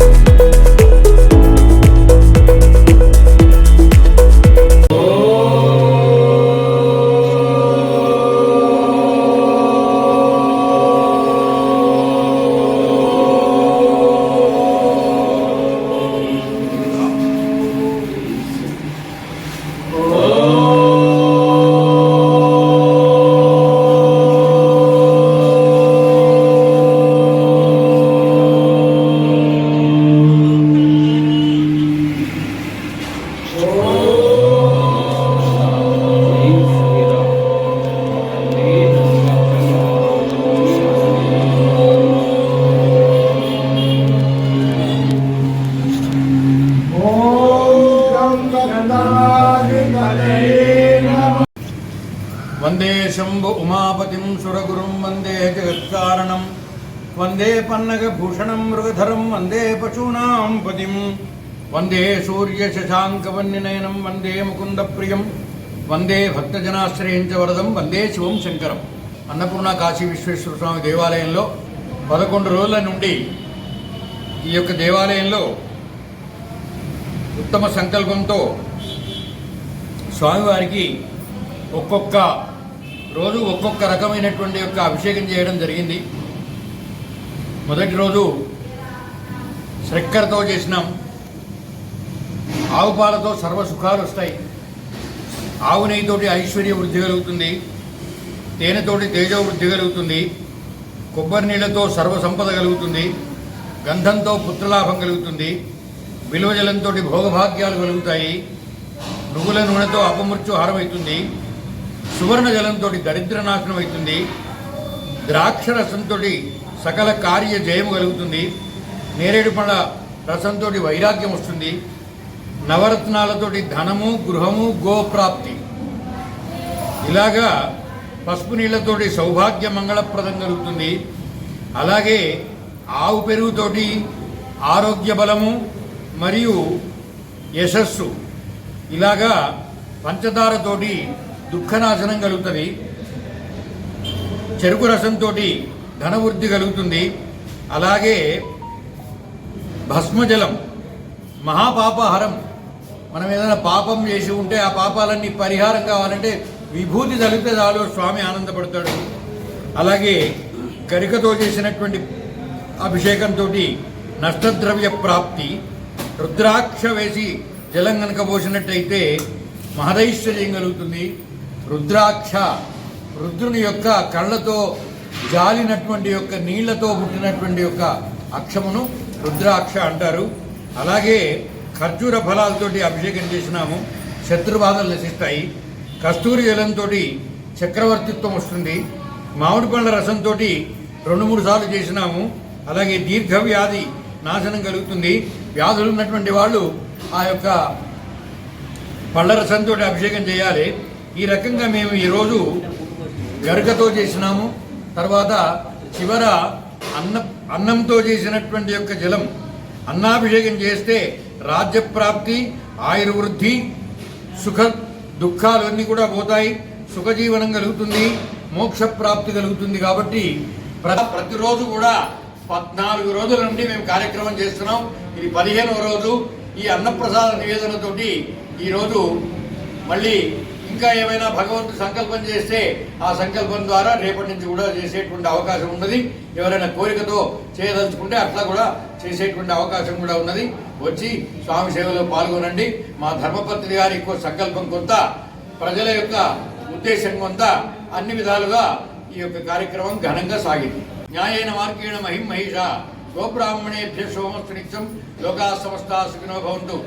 Thank వందే శంభు ఉమాపతిం సురగురుం వందే జగత్కారణం. వందే పన్నగభూషణం మృగధరం వందే పశూనాం పతిం. వందే సూర్య శశాంకవన్యనయనం వందే ముకుంద ప్రియం వందే భక్తజనాశ్రయించ వరదం వందే శివం శంకరం. అన్నపూర్ణ కాశీ విశ్వేశ్వర స్వామి దేవాలయంలో పదకొండు రోజుల నుండి ఈ యొక్క దేవాలయంలో ఉత్తమ సంకల్పంతో స్వామివారికి ఒక్కొక్క రోజు ఒక్కొక్క రకమైనటువంటి యొక్క అభిషేకం చేయడం జరిగింది. మొదటి రోజు చక్కెరతో చేసినాం. ఆవు పాలతో సర్వ సుఖాలు వస్తాయి. ఆవు నెయ్యితోటి ఐశ్వర్య వృద్ధి కలుగుతుంది. తేనెతోటి తేజో వృద్ధి కలుగుతుంది. కొబ్బరి నీళ్ళతో సర్వ సంపద కలుగుతుంది. గంధంతో పుత్రలాభం కలుగుతుంది. విలువజలంతో భోగభాగ్యాలు కలుగుతాయి. నువ్వుల నూనెతో అపమృత్యు హారమవుతుంది సువర్ణ జలంతో దరిద్ర నాశనం అవుతుంది. ద్రాక్ష రసంతో సకల కార్య జయము కలుగుతుంది. నేరేడు పండ్ల రసంతో వైరాగ్యం వస్తుంది. నవరత్నాలతోటి ధనము గృహము గోప్రాప్తి. ఇలాగా పసుపు నీళ్ళతోటి సౌభాగ్య మంగళప్రదం కలుగుతుంది. అలాగే ఆవు పెరుగుతోటి ఆరోగ్య బలము మరియు యశస్సు. ఇలాగా పంచదారతోటి దుఃఖనాశనం కలుగుతుంది. చెరుకు రసంతో ధనవృద్ధి కలుగుతుంది. అలాగే భస్మజలం మహాపాపహరం మనం ఏదైనా పాపం చేసి ఉంటే ఆ పాపాలన్నీ పరిహారం కావాలంటే విభూతి తలిపితే చాలు స్వామి ఆనందపడతాడు. అలాగే గరికతో చేసినటువంటి అభిషేకంతో నష్టద్రవ్య ప్రాప్తి రుద్రాక్ష వేసి జలం కనుక పోసినట్టయితే మహదైశ్వర్యం కలుగుతుంది. రుద్రాక్ష రుద్రుని యొక్క కళ్ళతో జాలినటువంటి యొక్క నీళ్ళతో పుట్టినటువంటి యొక్క అక్షమును రుద్రాక్ష అంటారు. అలాగే ఖర్జూర ఫలాలతోటి అభిషేకం చేసినాము. శత్రుబాధలు నశిస్తాయి. కస్తూరి జలంతో చక్రవర్తిత్వం వస్తుంది. మామిడి పండ్ల రసంతో రెండు మూడు సార్లు చేసినాము. అలాగే దీర్ఘ వ్యాధి నాశనం కలుగుతుంది. వ్యాధులు ఉన్నటువంటి వాళ్ళు ఆ యొక్క పళ్ళ రసంతో అభిషేకం చేయాలి. ఈ రకంగా మేము ఈరోజు గరుకతో చేసినాము. తర్వాత చివర అన్న అన్నంతో చేసినటువంటి యొక్క జలం అన్నాభిషేకం చేస్తే రాజ్యప్రాప్తి ఆయుర్వృద్ధి సుఖ దుఃఖాలు అన్నీ కూడా పోతాయి. సుఖజీవనం కలుగుతుంది మోక్ష ప్రాప్తి కలుగుతుంది కాబట్టి ప్ర- ప్రతిరోజు కూడా పద్నాలుగు రోజుల నుండి మేము కార్యక్రమం చేస్తున్నాం. ఇది పదిహేనవ రోజు. ఈ అన్నప్రసాద నివేదనతోటి ఈరోజు మళ్ళీ ఇంకా ఏమైనా భగవంతుడు సంకల్పం చేస్తే ఆ సంకల్పం ద్వారా రేపటి నుంచి కూడా చేసేటువంటి అవకాశం ఉన్నది. ఎవరైనా కోరికతో చేయదలుచుకుంటే అట్లా కూడా చేసేటువంటి అవకాశం కూడా ఉన్నది. వచ్చి స్వామి సేవలో పాల్గొనండి. మా ధర్మపత్రి గారి ఎక్కువ సంకల్పం కొంత ప్రజల యొక్క ఉద్దేశం కొంత అన్ని విధాలుగా ఈ యొక్క కార్యక్రమం ఘనంగా సాగింది. న్యాయైన మార్గేణ మహిం మహిష గోబ్రాహ్మణేభ్య సోమస్తు నిత్యం లోకా సమస్త సుఖినో భవంతు.